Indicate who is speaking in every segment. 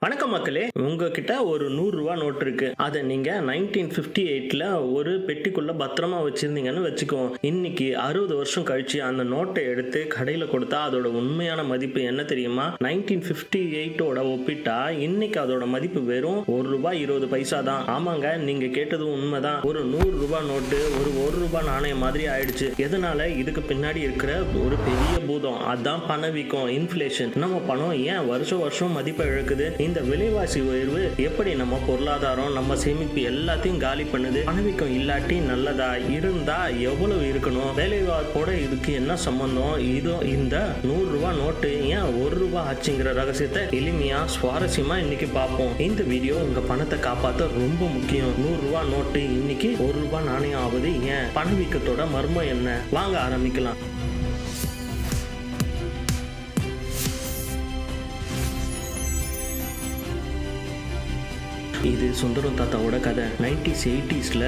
Speaker 1: வணக்கம் மக்களே உங்ககிட்ட ஒரு நூறுரூவா நோட் இருக்கு. அதை நீங்க நைன்டீன் பிப்டி எயிட்ல ஒரு பெட்டிக்குள்ள பத்திரமா வச்சிருந்தீங்கன்னு வச்சுக்குவோம் இன்னைக்கு அறுபது வருஷம் கழிச்சு அந்த நோட்டை எடுத்து கடையில கொடுத்தா அதோட உண்மையான மதிப்பு என்ன தெரியுமா? நைன்டீன் பிப்டி எயிட்டோட ஒப்பிட்டா இன்னைக்கு அதோட மதிப்பு வெறும் ஒரு ரூபாய் இருபது பைசா தான். ஆமாங்க நீங்க கேட்டதும் உண்மைதான். ஒரு நூறு ரூபாய் நோட்டு ஒரு ஒரு ரூபாய் நாணயம் மாதிரி ஆயிடுச்சு. எதனால? இதுக்கு பின்னாடி இருக்கிற ஒரு பெரிய பூதம். அதுதான் பணவீக்கம் இன்ஃப்ளேஷன் நம்ம பணம் ஏன் வருஷம் வருஷம் மதிப்பை இழக்குது? இந்த விலைவாசி உயர்வு எப்படி நம்ம பொருளாதாரம் நம்ம சேமிப்பு எல்லாத்தையும் காலி பண்ணுது? பணவீக்கம் இல்லாட்டி நல்லதா? இருந்தா எவ்வளவு இருக்கணும்? வேலைவாய்ப்போட இதுக்கு என்ன சம்பந்தம்? இதோ இந்த நூறு ரூபாய் நோட்டு ஏன் ஒரு ரூபாய் ஆச்சுங்கிற ரகசியத்தை எளிமையா சுவாரஸ்யமா இன்னைக்கு பார்ப்போம். இந்த வீடியோ உங்க பணத்தை காப்பாத்த ரொம்ப முக்கியம். நூறு ரூபாய் நோட்டு இன்னைக்கு ஒரு ரூபாய் நாணயம் ஆகுது. ஏன்? பணவீக்கத்தோட மர்மம் என்ன? வாங்க ஆரம்பிக்கலாம். இது சுந்தரம் தாத்தாவோட கதை. நைன்டிஸ் எயிட்டிஸ்ல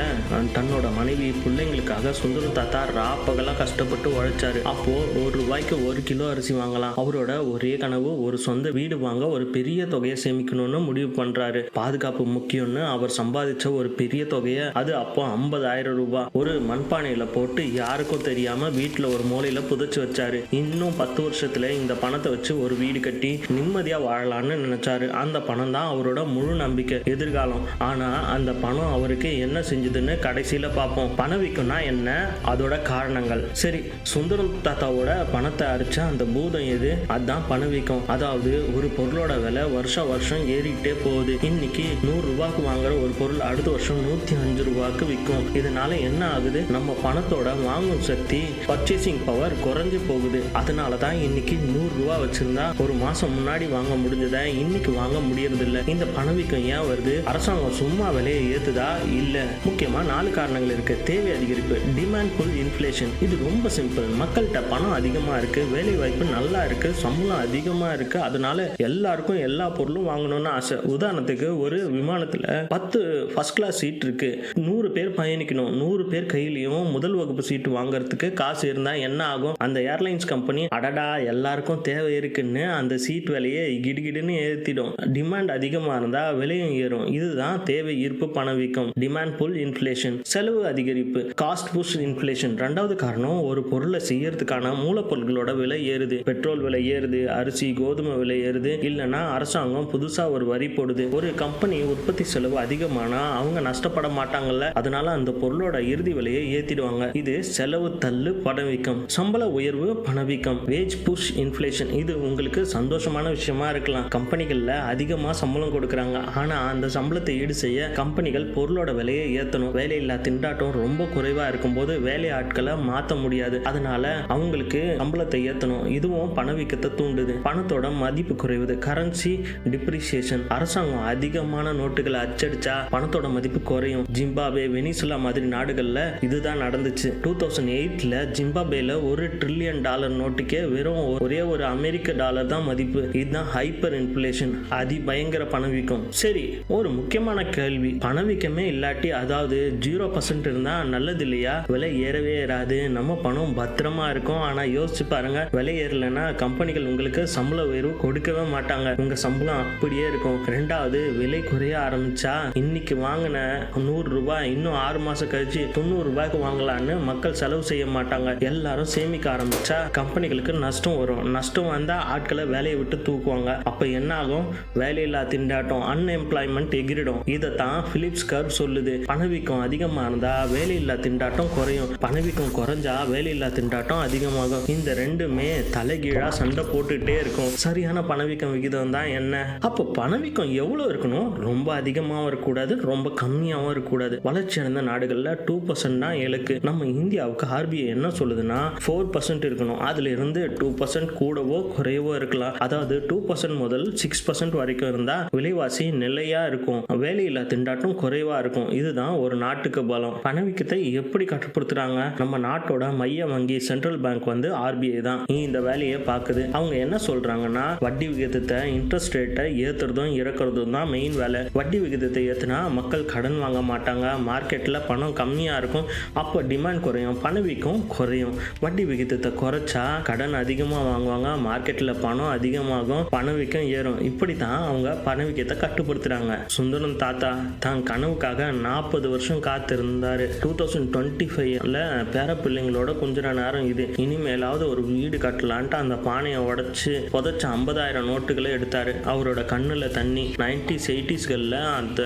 Speaker 1: தன்னோட மனைவி பிள்ளைங்களுக்காக சுந்தரம் தாத்தா ராப்பகலாம் கஷ்டப்பட்டு உழைச்சாரு. அப்போ ஒரு ரூபாய்க்கு ஒரு கிலோ அரிசி வாங்கலாம். அவரோட ஒரே கனவு ஒரு சொந்த வீடு வாங்க ஒரு பெரிய தொகையை சேமிக்கணும்னு முடிவு பண்றாரு. பாதுகாப்பு முக்கியம்னு அவர் சம்பாதிச்ச ஒரு பெரிய தொகையை அது அப்போ ஐம்பதாயிரம் ரூபாய் ஒரு மண்பானையில போட்டு யாருக்கும் தெரியாம வீட்டுல ஒரு மூலையில புதைச்சு வச்சாரு. இன்னும் பத்து வருஷத்துல இந்த பணத்தை வச்சு ஒரு வீடு கட்டி நிம்மதியா வாழலாம்னு நினைச்சாரு. அந்த பணம் தான் அவரோட முழு நம்பிக்கை. எதிர்காலம். ஆனா அந்த பணம் அவருக்கு என்ன செஞ்சதுன்னு கடைசியில பார்ப்போம் பணவீக்கம்னா என்ன? அதோட காரணங்கள். சரி சுந்தரம் தாத்தாவோட பணத்தை அரிச்ச அந்த பூதம் எது? அதுதான் பணவீக்கம் அதாவது ஒரு பொருளோட விலை வருஷம் வருஷம் ஏறிக்கிட்டே போகுது. இன்னைக்கு நூறு ரூபாய்க்கு வாங்குற ஒரு பொருள் அடுத்த வருஷம் நூத்தி அஞ்சு ரூபாய்க்கு விற்கும். இதனால என்ன ஆகுது? நம்ம பணத்தோட வாங்கும் சக்தி பர்ச்சேசிங் பவர் குறைஞ்சு போகுது. அதனால தான் இன்னைக்கு நூறு ரூபா வச்சிருந்தா ஒரு மாசம் முன்னாடி வாங்க முடிஞ்சதை இன்னைக்கு வாங்க முடியறதில்லை. இந்த பணவீக்கம் ஏன் வருது? அரசாங்கம் சும்மா விலையை ஏத்துதா இல்ல? முக்கியமா நாலு காரணங்கள் இருக்கு. தேவை அதிகரிப்பு டிமாண்ட் புல் இன்ஃபிளேஷன் இது ரொம்ப சிம்பிள் மக்கள்கிட்ட பணம் அதிகமா இருக்கு வேலை வாய்ப்பு நல்லா இருக்கு சம்பளம் அதிகமா இருக்கு. அதனால எல்லாருக்கும் எல்லா பொருளும் வாங்கணும்னு ஆசை. உதாரணத்துக்கு ஒரு விமானத்துல பத்து ஃபர்ஸ்ட் கிளாஸ் சீட் இருக்கு. நூறு பேர் பயணிக்கணும். நூறு பேர் கையிலையும் முதல் வகுப்பு சீட்டு வாங்குறதுக்கு காசு இருந்தா என்ன ஆகும்? அந்த ஏர்லைன்ஸ் கம்பெனி அடடா எல்லாருக்கும் தேவை இருக்குன்னு அந்த சீட் விலையை கிடுகிடுன்னு ஏற்றிடும் டிமாண்ட் அதிகமா இருந்தா விலையும் ஏறும். இதுதான் தேவை ஈர்ப்பு பணவீக்கம் டிமாண்ட் புல் இன்ஃபிளேஷன் செலவு அதிகரிப்பு காஸ்ட் புஷ் இன்ஃபிளேஷன் ரெண்டாவது காரணம் ஒரு பொருளை செய்யறதுக்கான மூலப்பொருட்களோட விலை ஏறுது. பெட்ரோல் விலை ஏறுது அரிசி கோதுமை விலை ஏறுது. இல்லைன்னா அரசாங்கம் புதுசா ஒரு வரி போடுது. ஒரு கம்பெனி உற்பத்தி செலவு அதிகமானா அவங்க நஷ்டப்பட மாட்டாங்கல்ல. அதனால அந்த பொருளோட இறுதி விலையை ஏத்திடுவாங்க. இது செலவு தள்ளு பணவீக்கம். சம்பள உயர்வு பணவீக்கம். வேஜ் புஷ் இன்ஃபிளேஷன் இது உங்களுக்கு சந்தோஷமான விஷயமா இருக்கலாம். கம்பெனிகள்ல அதிகமா சம்பளம் கொடுக்குறாங்க. ஆனா அந்த சம்பளத்தை ஈடு செய்ய கம்பெனிகள் பொருளோட விலையை ஏற்றணும் வேலையில்லா திண்டாட்டம் ரொம்ப குறைவா இருக்கும்போது வேலை ஆட்களை மாற்ற முடியாது. அதனால அவங்களுக்கு சம்பளத்தை ஏற்றணும் இதுவும் பணவீக்கத்தை தூண்டுது. பணத்தோட மதிப்பு குறைவுது. கரன்சி டிப்ரிசியேஷன் அரசாங்கம் அதிகமான நோட்டுகளை அச்சடிச்சா பணத்தோட மதிப்பு குறையும். ஜிம்பாபே வெனிசுலா மாதிரி நாடுகள்ல இதுதான் நடந்துச்சு. டூ தௌசண்ட் எயிட்ல ஜிம்பாபேல ஒரு ட்ரில்லியன் டாலர் நோட்டுக்கே வெறும் ஒரே ஒரு அமெரிக்க டாலர் தான் மதிப்பு. இதுதான் ஹைப்பர் இன்ஃபிளேஷன் அதி பயங்கர பணவீக்கம் சரி ஒரு முக்கியமான கேள்வி. பணவீக்கமே இல்லாட்டி அதாவது ஜீரோ பர்சன்ட் இருந்தா நல்லது இல்லையா? விலை ஏறவே ஏறாது. நம்ம பணம் பத்திரமா இருக்கும். ஆனா யோசிச்சு பாருங்க. விலை ஏறலைன்னா கம்பெனிகள் உங்களுக்கு சம்பள உயர்வு கொடுக்கவே மாட்டாங்க. உங்க சம்பளம் அப்படியே இருக்கும். ரெண்டாவது விலை குறைய ஆரம்பிச்சா இன்னைக்கு வாங்கின நூறு ரூபாய் இன்னும் ஆறு மாசம் கழிச்சு தொண்ணூறு ரூபாய்க்கு வாங்கலாம்னு மக்கள் செலவு செய்ய மாட்டாங்க. எல்லாரும் சேமிக்க ஆரம்பிச்சா கம்பெனிகளுக்கு நஷ்டம் வரும். நஷ்டம் வந்தா ஆட்களை வேலையை விட்டு தூக்குவாங்க. அப்ப என்ன ஆகும்? வேலையில்லா திண்டாட்டம் அன்எம்ப்ளாய்மெண்ட் எகிரிடும். இதைத்தான் பிலிப்ஸ் கர்வ் சொல்லுது. பணவீக்கம் அதிகமாக இருந்தால் வேலையில்லா திண்டாட்டம் குறையும். பணவீக்கம் குறைஞ்சா வேலையில்லா திண்டாட்டம் அதிகமாகும். இந்த ரெண்டுமே தலைகீழா சண்டை போட்டுட்டே இருக்கும். சரியான பணவீக்கம் விகிதம் தான் என்ன? அப்போ பணவீக்கம் எவ்வளவு இருக்கணும்? ரொம்ப அதிகமாகவும் இருக்கக்கூடாது ரொம்ப கம்மியாகவும் இருக்கக்கூடாது. வளர்ச்சி அடைந்த நாடுகளில் டூ பர்சன்ட் தான் இலக்கு. நம்ம இந்தியாவுக்கு ஆர்பிஐ என்ன சொல்லுதுன்னா ஃபோர் பர்சன்ட் இருக்கணும். அதுல இருந்து டூ பர்சன்ட் கூடவோ குறையவோ இருக்கலாம். அதாவது டூ பர்சன்ட் முதல் சிக்ஸ் பர்சன்ட் வரைக்கும் இருந்தா விலைவாசி நிலையா இருக்கும். இருக்கும். வேலையில்லா திண்டாட்டம் குறைவா இருக்கும். இதுதான் ஒரு நாட்டுக்கு பலம். பணவீக்கத்தை எப்படி கட்டுப்படுத்துறாங்க? நம்ம நாட்டோட மைய வங்கி சென்ட்ரல் பேங்க் வந்து ஆர்பிஐ தான். இந்த வேலையை பார்க்குது. அவங்க என்ன சொல்றாங்கன்னா வட்டி விகிதத்தை இன்ட்ரெஸ்ட் ரேட்டை ஏத்துறதும் இறக்குறதும் தான் மெயின் வேலை. வட்டி விகிதத்தை ஏத்துனா மக்கள் கடன் வாங்க மாட்டாங்க. மார்க்கெட்ல பணம் கம்மியா இருக்கும். அப்போ டிமாண்ட் குறையும் பணவீக்கம் குறையும். வட்டி விகிதத்தை குறைச்சா கடன் அதிகமாக வாங்குவாங்க. மார்க்கெட்டில் பணம் அதிகமாகும் பணவீக்கம் ஏறும். இப்படி தான் அவங்க பணவீக்கத்தை கட்டுப்படுத்துறாங்க. சுந்தரம் தாத்தா தான் கனவுக்காக நாற்பது வருஷம் காத்திருந்தாரு. டூ தௌசண்ட் டுவெண்ட்டி ஃபைவ்ல பேர பிள்ளைங்களோட கொஞ்ச நேரம் இது. இனிமேலாவது ஒரு வீடு கட்டலான்ட்டு அந்த பானையை உடைச்சு புதைச்ச ஐம்பதாயிரம் நோட்டுகளை எடுத்தாரு. அவரோட கண்ணுல தண்ணி. நைன்டிஸ் எயிட்டிஸ்களில் அந்த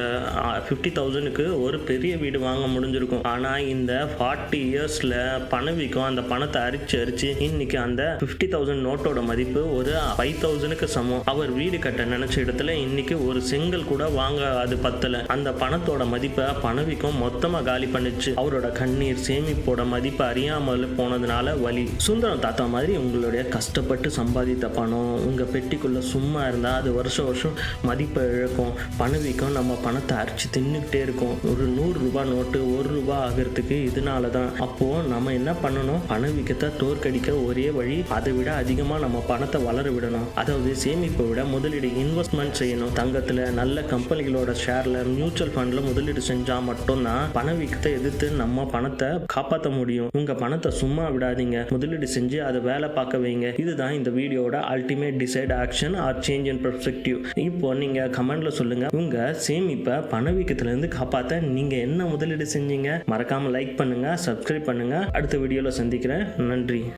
Speaker 1: ஃபிஃப்டி தௌசண்ட்க்கு ஒரு பெரிய வீடு வாங்க முடிஞ்சிருக்கும். ஆனா இந்த ஃபார்ட்டி இயர்ஸ்ல பணவீக்கம் அந்த பணத்தை அரிச்சு அரிச்சு இன்னைக்கு அந்த ஃபிஃப்டி தௌசண்ட் நோட்டோட மதிப்பு ஒரு ஃபைவ் தௌசண்ட்க்கு சமம். அவர் வீடு கட்ட நினைச்ச இடத்துல இன்னைக்கு ஒரு செங்கல் கூட வாங்க அது பத்தல. அந்த பணத்தோட மதிப்பை பணவீக்கம் மொத்தமா காலி பண்ணுச்சு அவரோட கண்ணீர் சேமிப்போட மதிப்பு அறியாமல் போனதுனால வலி. சுந்தரம் தாத்தா மாதிரி உங்களுடைய கஷ்டப்பட்டு சம்பாதித்த பணம் உங்க பெட்டிக்குள்ள சும்மா இருந்தா அது வருஷம் வருஷம் மதிப்பை இழக்கும். பணவீக்கம் நம்ம பணத்தை அரிச்சு தின்னுக்கிட்டே இருக்கும். ஒரு நூறு ரூபாய் நோட்டு ஒரு ரூபாய் ஆகிறதுக்கு இதனால தான். அப்போ நம்ம என்ன பண்ணணும்? பணவீக்கத்தை தோற்கடிக்க ஒரே வழி அதை விட அதிகமாக நம்ம பணத்தை வளர விடணும். அதாவது சேமிப்பை விட முதலீடு இன்வெஸ்ட்மெண்ட் செய்யணும். தங்கத்தில் நல்ல கம்பெனி கம்பெனிகளோட ஷேர்ல மியூச்சுவல் ஃபண்ட்ல முதலீடு செஞ்சா மட்டும்தான் பணவீக்கத்தை எதிர்த்து நம்ம பணத்தை காப்பாற்ற முடியும். உங்க பணத்தை சும்மா விடாதீங்க. முதலீடு செஞ்சு அதை வேலை பார்க்க வைங்க. இதுதான் இந்த வீடியோட ultimate decide action or change in perspective இப்போ நீங்க கமெண்ட்ல சொல்லுங்க. உங்க சேமிப்பை பணவீக்கத்துல இருந்து காப்பாற்ற நீங்க என்ன முதலீடு செஞ்சீங்க? மறக்காம லைக் பண்ணுங்க சப்ஸ்கிரைப் பண்ணுங்க. அடுத்த வீடியோல சந்திக்கிறேன். நன்றி.